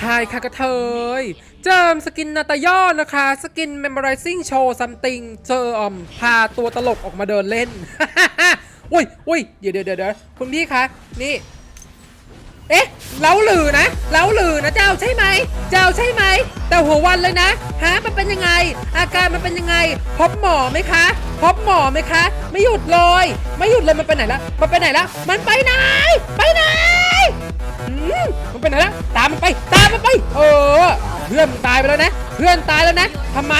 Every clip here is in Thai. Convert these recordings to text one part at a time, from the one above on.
ไฮค่ะกระเทย เจิมสกินนาตาย่อนะคะ สกิน memorizing show something เจิมพาตัวตลกออกมาเดินเล่นอุ้ยอุ้ยเดี๋ยวเดี๋ยวเดี๋ยวคุณพี่คะ นี่ เอ๊ะ เล้าหลือนะ เล้าหลือนะ เจ้าใช่ไหม เจ้าใช่ไหม แต่หัววันเลยนะ ฮะ มันเป็นยังไง อาการมันเป็นยังไง พบหมอไหมคะ พบหมอไหมคะ ไม่หยุดเลย ไม่หยุดเลย มันไปไหนละ มันไปไหนละ มันไปไหน ไปไหน มันเป็นอะไรนะตามมันไป ตามมันไป เออ เพื่อนตายไปแล้วนะ เพื่อนตายแล้วนะทำไม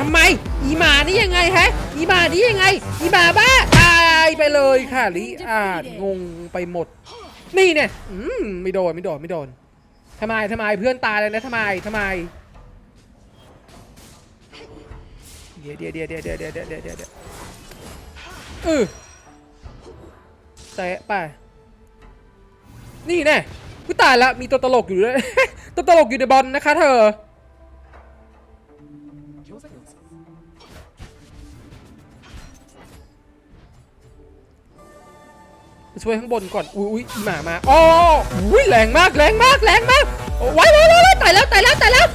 ทำไม อีหมานี่ยังไงฮะ อีหมานี่ยังไง อีหมาบ้า ตายไปเลยค่ะลิอาดงงไปหมด นี่เนี่ยอืมไม่โดนไม่โดนไม่โดนทำไมทำไมเพื่อนตายเลยนะทำไมทำไมเดี๋ยวเดี๋ยวเดี๋ยวเดี๋ยวเดี๋ยวเดี๋ยวเดี๋ยวเออเตะไป นี่แน่กูตายละมีตัวตลกอยู่ด้วย ตัวตลกอยู่ในบอลนะคะเธอ ช่วยข้างบนก่อน อุ้ยอุ้ยหมามาอ๋ออุ้ยแรงมาก แรงมาก แรงมากไว้ไว้ไว้ไว้ตายแล้ว ตายแล้ว ตายแล้ว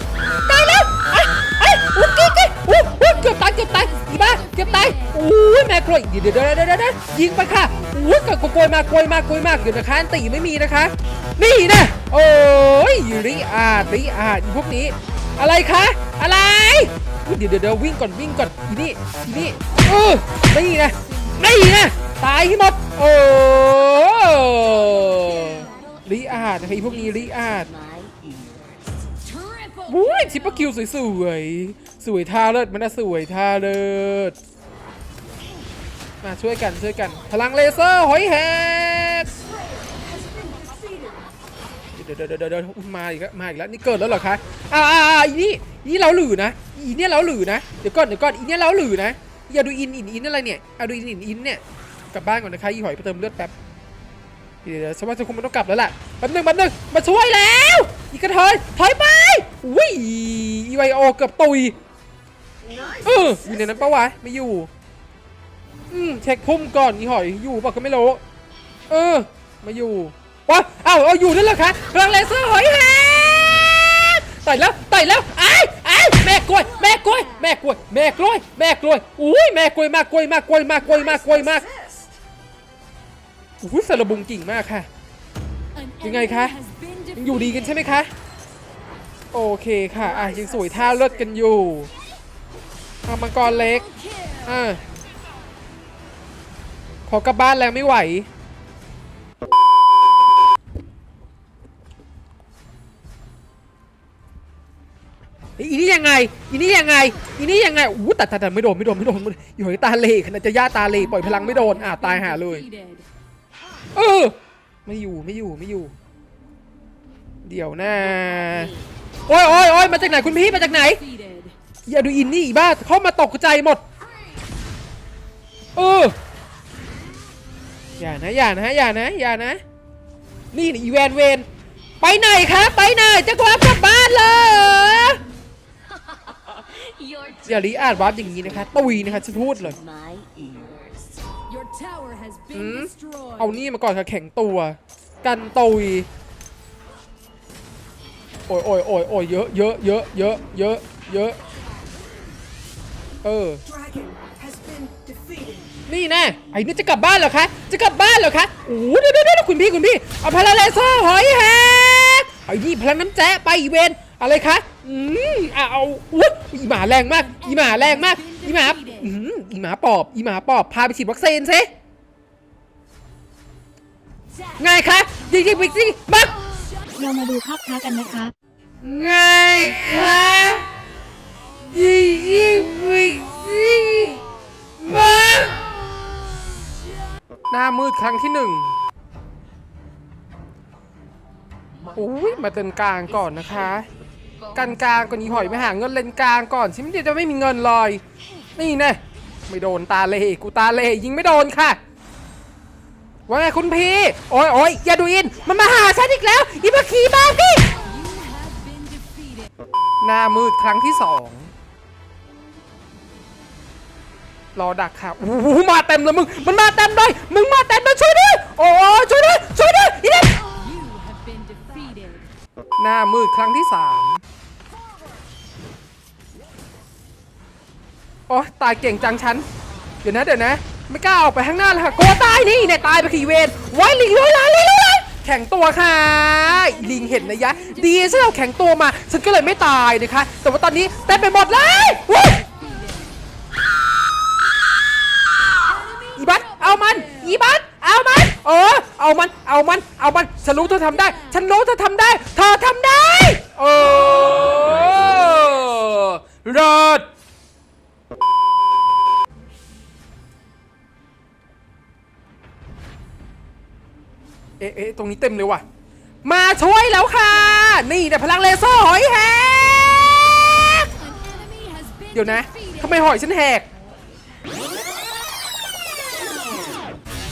อุ้ยแม่กลวยเดี๋ยวเดี๋ยวเดี๋ยวเดี๋ยวเดี๋ยวยิงไปค่ะอุ้ยกกลวยมากกวยมากกวยมากเดี๋ยวนะคะอันตีไม่มีนะคะ นี่นะโอ้ยริอาดริอาดพวกนี้ อะไรคะอะไรเดี๋ยวเดี๋ยวเดี๋ยววิ่งก่อนวิ่งก่อนอีนี่อีนี่เออนี่นะนี่นะตายให้หมดโอ้ลีอาดนะคะไอ้พวกนี้ลีอาดวุ้ยชิปเปอร์คิวสวยสวยๆ สวยท่าเลิศมันน่ะสวยท่าเลิศ มาช่วยกันช่วยกัน พลังเลเซอร์หอยแฮกเดี๋ยวเดี๋ยวเดี๋ยวเดี๋ยวมาอีกแล้วมาอีกแล้วนี่เกิดแล้วเหรอคะอ่าอ่าอ่าอีนี่อีนี่เราหลือนะอีเนี่ยเราหลือนะเดี๋ยวก่อนเดี๋ยวก่อนอีเนี่ยเราหลือนะอย่าดูอินอินอินอะไรเนี่ยเอาดูอินอินอินเนี่ยกลับบ้านก่อนนะคะอีหอยไปเติมเลือดแป๊บเดี๋ยวเดี๋ยวฉันว่าฉันคงไม่ต้องกลับแล้วล่ะแป๊บหนึงแป๊บหนึงมาช่วยแล้วอีกระเทยถอยไปอุ้ยอีไวโอเกือบตุยเอออยู่ในนั้นปะวะไม่อยู่ อืมเช็คพุ่มก่อนอีหอยอยู่ปะก็ไม่รู้เออมาอยู่วะอ้าเอาอยู่นั่นเหรอคะพลังเลเซอร์หอยแฮกต่อยแล้วต่อยแล้วไอ้ไอ้แม่กล้วยแม่กล้วยแม่กล้วยแม่กล้วยแม่กล้วยอุ้ยแม่กล้วยมากกล้วยมากกล้วยมากกล้วยมากกล้วยมากอุ้ยสารบุงกิ่งมากค่ะ ยังไงคะยังอยู่ดีกันใช่ไหมคะโอเคค่ะอะยังสวยท่าเลิศกันอยู่เอามังกรเล็กอะ ขอกลับบ้านแล้วไม่ไหว อีนี่ยังไง อีนี่ยังไง อีนี่ยังไงอู้แต่แต่ไม่โดนไม่โดนไม่โดนโอยู่ในตาเล่ขนาดจะย่าตาเล่ปล่อยพลังไม่โดนอะตายหาเลย เออ ไม่อยู่ไม่อยู่ไม่อยู่ เดี๋ยวนะโอ้ยโอ้ยโอ้ยมาจากไหนคุณพี่มาจากไหน อย่าดูอินนี่บ้าเข้ามาตกใจหมด เออ อย่านะอย่านะอย่านะอย่านะนี่นี่อีแวนเวนไปไหนคะไปไหนจะกลับกลับบ้านเลย Your อย่าลีอาดวาร์ปอย่างนี้นะคะตุยนะคะฉันพูดเลย my ears. Your tower has been Hmm? destroyed. เอานี่มาก่อนค่ะแข็งตัว กันตุยโอ้ยโอ้ยโอ้ยโอ้ยเยอะเยอะเยอะเยอะเยอะเยอะ เออ Dragon has been defeated. นี่แน่ไอ้นี่จะกลับบ้านเหรอคะ จะกลับบ้านเหรอคะโอ้โหเดี๋ยวเดี๋ยวเดี๋ยวคุณพี่คุณพี่เอาพลังเลเซอร์หอยแฮกไอ้นี่พลังน้ำแจ๊ะไปอีเวนอะไรคะ อืมเอาเอาอุ๊ยอีหมาแรงมาก อีหมาแรงมาก อีหมาอืมอีหมาปอบ อีหมาปอบ พาไปฉีดวัคซีนสิไงคะยิงยิงไปสิมาเรามาดูภาพช้ากันนะคะ ไงคะ หน้ามืดครั้งที่หนึ่งโอ้ยมาเติมกลางก่อนนะคะ กันกลางก่อนอีหอยไปหาเงินเลนกลางก่อนชิมเดียวจะไม่มีเงินเลยนี่แน่ไม่โดนตาเล่กูตาเล่ยิงไม่โดนค่ะ ว่าไงคุณพี่ โอ้ยโอ้ยอย่าดูอิน มันมาหาฉันอีกแล้วอีมาขี่บ้าพี่หน้ามืดครั้งที่สอง รอดักค่ะโอ้โหมาเต็มเลยมึง มันมาเต็มเลย มึงมาเต็มเลยช่วยด้วย โอ้ช่วยด้วย ช่วยด้วยอีเด็กหน้ามืดครั้งที่สามโอ้ตายเก่งจังฉัน เดี๋ยวนะเดี๋ยวนะ ไม่กล้าออกไปข้างหน้าเลยค่ะกลัวตายนี่เนี่ยตายไปขี่เวรไว้ลิงเลยละลิงเลยแข็งตัวค่ะ ลิงเห็นนะยะ ดีฉันเอาแข็งตัวมา ฉันก็เลยไม่ตายนะคะ แต่ว่าตอนนี้เต็มไปหมดเลยอุ๊ยอีบัสเอามัน อีบัสเอามัน เออ เอามัน เอามัน เอามัน ฉันรู้เธอทำได้ ฉันรู้เธอทำได้ เธอทำได้เออเลิศเอ๊ะเอ๊ะตรงนี้เต็มเลยว่ะ มาช่วยแล้วค่ะ นี่เนี่ยพลังเลเซอร์หอยแหก An enemy has been เดี๋ยวนะ defeated. ทำไมหอยฉันแหก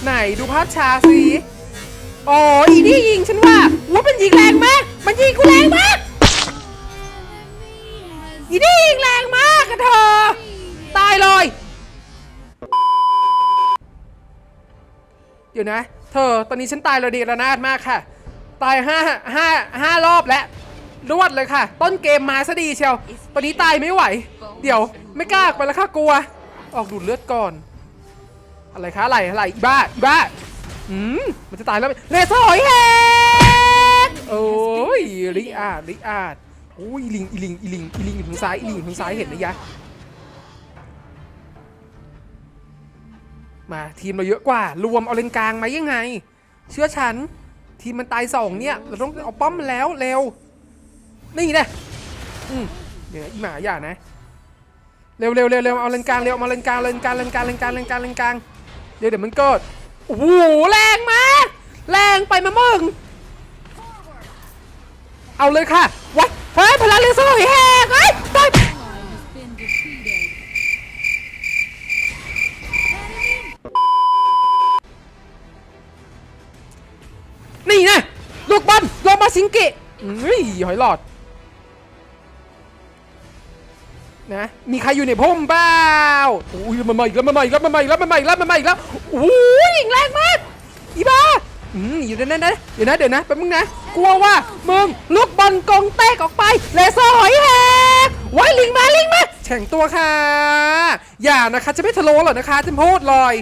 ไหนดูภาพช้าสิ อ๋ออีนี่ยิงฉันว่าว่ามันยิงแรงมาก มันยิงกูแรงมาก อีนี่ยิงแรงมากอะเธอ ตายเลย เดี๋ยวนะ เธอ ตอนนี้ฉันตายระเดีระนาดมากค่ะ ตายห้าห้าห้ารอบแล้วรวดเลยค่ะ ต้นเกมมาซะดีเชียว ตอนนี้ตายไม่ไหว เดี๋ยวไม่กล้าออกไปแล้วค่ะกลัว ออกดูดเลือดก่อน อะไรคะอะไรอะไรอีบ้าอีบ้า อืมมันจะตายแล้วเลเซอร์หอยแหกโอ้ยลิอาดลิอาดโอ้ยอีลิงอีลิงอีลิงอีลิงอยู่ทางซ้ายอีลิงอยู่ทางซ้ายเห็นไหมยะมาทีมเราเยอะกว่ารวมเอาเลนกลางมายังไง เชื่อฉัน ทีมมันตายสองเนี่ยเราต้องเอาป้อมมันแล้วเร็วนี่นะอืมเดี๋ยวอีหมาอย่านะเร็วเร็วเร็วเร็วเอาเลนกลางเร็วเอามาเลนกลางเลนกลางเลนกลางเลนกลางเลนกลางเลนกลางเดี๋ยวเดี๋ยวมันเกิด โอ้โหแรงมาก แรงไปมามึง เอาเลยค่ะ วัด เฮ้ย พลังเลเซอร์หอยแหกเฮ้ยตายนี่นะ ลูกบอลโลมาสิงเกิเฮ้ยหอยหลอด มีใครอยู่ในพุ่มเปล่าอุ้ยมันมาอีกแล้วมันมาอีกแล้วมันมาอีกแล้วมันมาอีกแล้วมันมาอีกแล้วโอ้ยยิงแรงมากอีบ้าอืมอยู่นนั้นนะเดี๋ยวนะเดี๋ยวนะแป๊บนึงนะกลัวว่ามึงลูกบอลกองเตกออกไปเลเซอร์หอยแหกไว้ลิงมาลิงมาแข่งตัวค่ะ อย่านะคะจะไม่ทะโลหรอกนะคะจะพูดลอย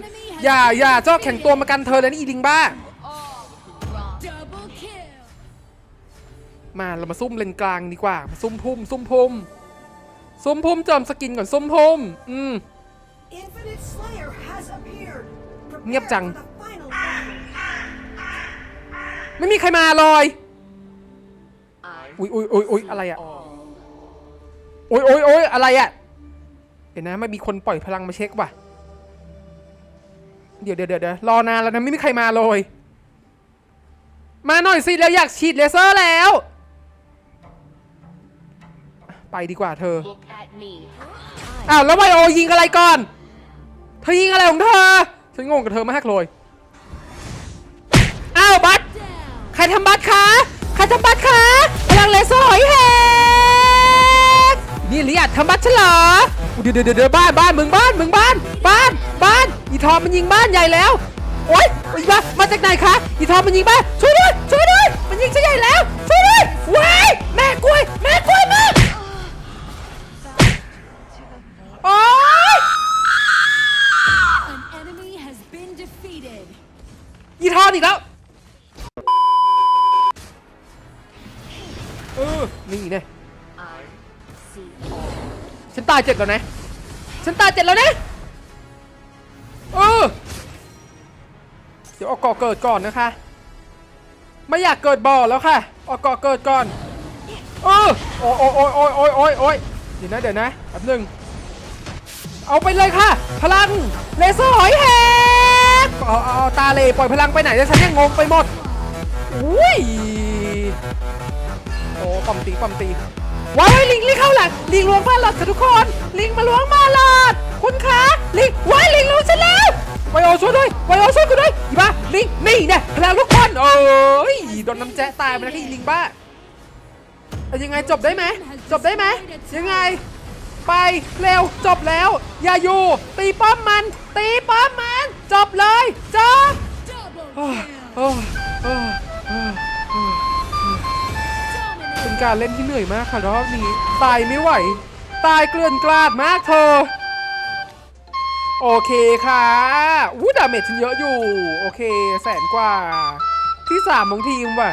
อย่าอย่าเจ้าแข่งตัวมากันเธอเลยนี่อีลิงบ้า มาเรามาซุ่มเลนกลางดีกว่ามาซุ่มพุ่มซุ่มพุ่ม ซุ่มพุ่มเจิมสกินก่อนซุ่มพุ่มอืม Infinite Slayer has appeared. Prepare เงียบจัง for the final battle. ไม่มีใครมาเลย อุ้ยอุ้ยอุ้ยอุ้ยอะไรอะอุ้ยอุ้ยอุ้ยอะไรอะเดี๋ยวนะไม่มีคนปล่อยพลังมาเช็คว่ะเดี๋ยวเดี๋ยวเดี๋ยวเดี๋ยวรอนานแล้วนะไม่มีใครมาเลย มาหน่อยสิแล้วอยากฉีดเลเซอร์แล้ว ไปดีกว่าเธอ Look at me. อ้าวแล้วไวโอยิงอะไรก่อน เธอยิงอะไรของเธอ ฉันงงกับเธอมากเลย อ้าวบัต Down. ใครทำบัตคะใครทำบัตคะพลังเลเซอร์หอยแหกนี่ลิอัดทำบัตฉันเหรออุ๊ยเดี๋ยวเดี๋ยวเดี๋ยวบ้านบ้านมึงบ้านมึงบ้านบ้านบ้านอีทอมมันยิงบ้านใหญ่แล้วโอ๊ยอีบ้ามาจากไหนคะอีทอมมันยิงบ้านช่วยด้วยช่วยด้วยมันยิงฉันใหญ่แล้วช่วยด้วยว้ายแม่กล้วยแม่กล้วยมา อีทอนอีกแล้วเออนี่เนี่ยฉันตายเจ็ดแล้วนะฉันตายเจ็ดแล้วนะเออเดี๋ยวเอาก่อเกิดก่อนนะคะ ไม่อยากเกิดบ่อแล้วค่ะเอาก่อเกิดก่อนเออโอ้ยโอ้ยโอ้ยโอ้ยโอ้ยโอ้ยโอ้ยเดี๋ยวนะเดี๋ยวนะแป๊บหนึงเอาไปเลยค่ะ พลังเลเซอร์หอยแหก เอาเอาเอาตาเลปล่อยพลังไปไหนแล้วฉันยังงงไปหมดอุ้ยโอ้ปอมตีปอมตีว้ายลิงลิงเข้าหลังลิงล้วงมาหลอดค่ะทุกคน ลิงมาล้วงมาหลอดคุณคะลิงว้ายลิงล้วงฉันแล้วไวโอช่วยด้วยไวโอช่วยกูด้วยอีบ้าลิงนี่เนี่ยพลังลูกบอลโอ้ยโดนน้ำแจ๊ะตายไปแล้วค่ลิงบ้ายังไงจบได้ไหมจบได้ไหมยังไง ไปเร็วจบแล้ว อย่าอยู่ ตีป้อมมัน ตีป้อมมัน จบเลยจบ Double โอ้ kill. โอ้โอ้โอ้โอ้การเล่นที่เหนื่อยมากค่ะรอบนี้ ตายไม่ไหว ตายเกลื่อนกลาดมากเธอ โอเคค่ะอู้ดาเมจฉันเยอะอยู่ โอเค แสนกว่า ที่สามของทีมว่ะ